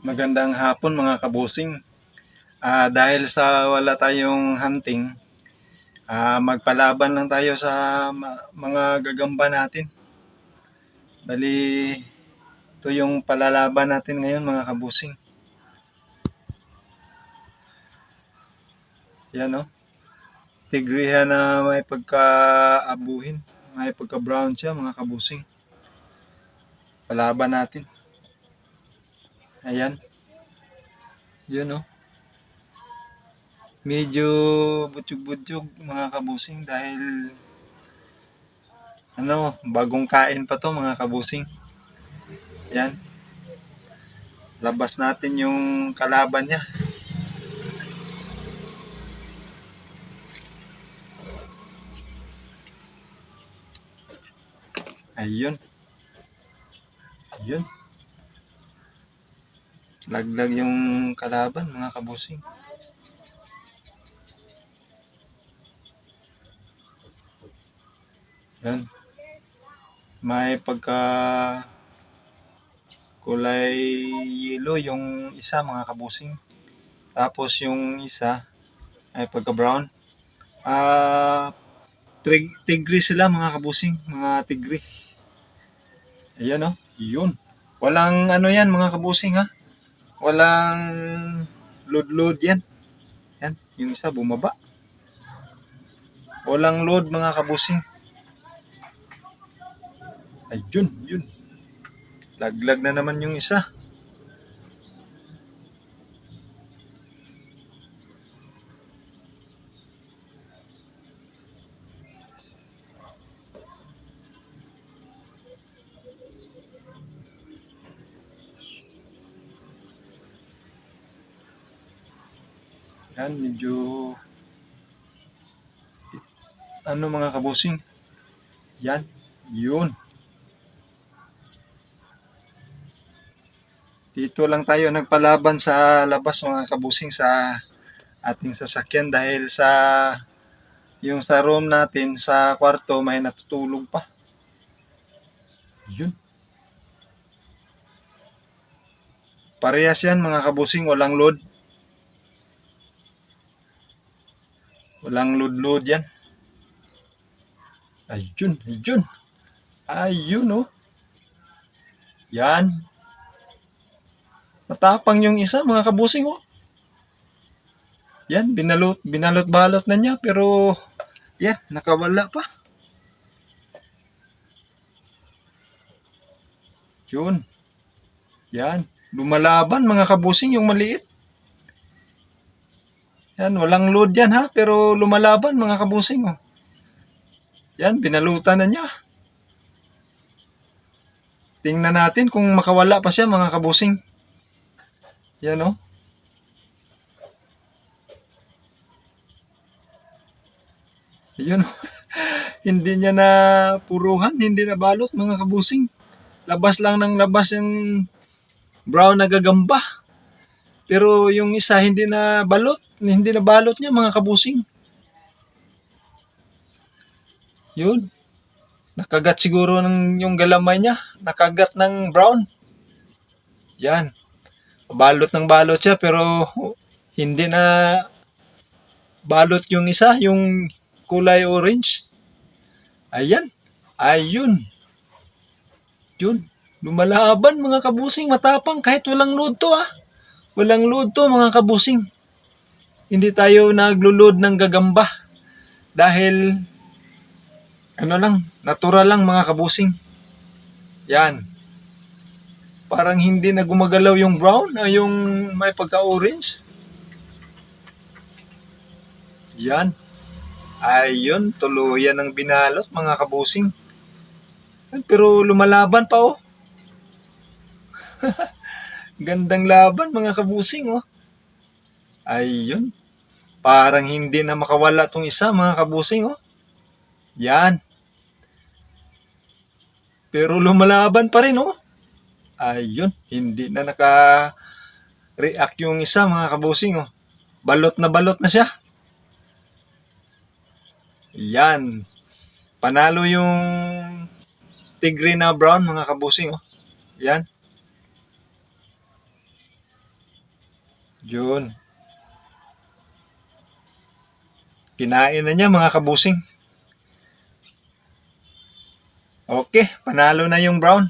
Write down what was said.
Magandang hapon mga kabusing. Ah, dahil sa wala tayong hunting, ah, magpalaban lang tayo sa mga gagamba natin. Bali, ito yung palalaban natin ngayon mga kabusing. Yan o. Tigrihan na may pagka-abuhin. May pagka-brown siya mga kabusing. Palaban natin. Ayan. Yun oh. Medyo butyog-butyog mga kabusing dahil ano, bagong kain pa to mga kabusing. Yan. Labas natin yung kalaban niya. Ayun. Ayun. Laglag yung kalaban mga kabusing. Yan. May pagka kulay yellow yung isa mga kabusing. Tapos yung isa ay pagka brown. Ah, trig- tigri sila mga kabusing, mga tigri. Ayan oh, yun. Walang ano yan mga kabusing ha. Walang load-load yan. Yan, yung isa bumaba. Walang load mga kabusing. Ayun, yun. Laglag na naman yung isa. Yan, medyo ano mga kabusing. Yan, yun. Dito lang tayo nagpalaban sa labas mga kabusing sa ating sasakyan dahil sa yung sa room natin sa kwarto may natutulog pa. Yun. Parehas yan mga kabusing, walang load. Walang load-load yan. Ayun, ayun. Ayun oh. Yan. Matapang yung isa, mga kabusing oh. Yan, binalot, binalot-balot na niya, pero yan, nakawala pa. Yun. Yan. Lumalaban mga kabusing yung maliit. Yan, walang load yan ha, pero lumalaban mga kabusing oh. Yan, binalutan na niya. Tingnan natin kung makawala pa siya mga kabusing. Yan oh. Yun oh. hindi niya na puruhan, hindi na balot mga kabusing. Labas lang ng labas yung brown na gagamba. Pero yung isa hindi na balot, hindi na balot niya mga kabusing. Yun. Nakagat siguro ng yung galamay niya. Nakagat ng brown. Yan. Balot ng balot siya pero hindi na balot yung isa, yung kulay orange. Ayan. Ayun. Yun. Lumalaban mga kabusing. Matapang kahit walang load to ah. Walang load to mga kabusing. Hindi tayo naglo-load ng gagamba. Dahil ano lang, natural lang mga kabusing. Yan. Parang hindi na gumagalaw yung brown, ah, yung may pagka-orange. Yan. Ayun, tuluyan ng binalot mga kabusing. Pero lumalaban pa oh. Gandang laban mga kabusing oh. Ayun. Parang hindi na makawala tong isa mga kabusing oh. Yan. Pero lumalaban pa rin oh. Ayun, hindi na naka-react yung isa mga kabusing oh. Balot na balot na siya. Yan. Panalo yung tigre na brown mga kabusing oh. Yan. Yun. Kinain na niya mga kabusing. Okay, panalo na yung brown.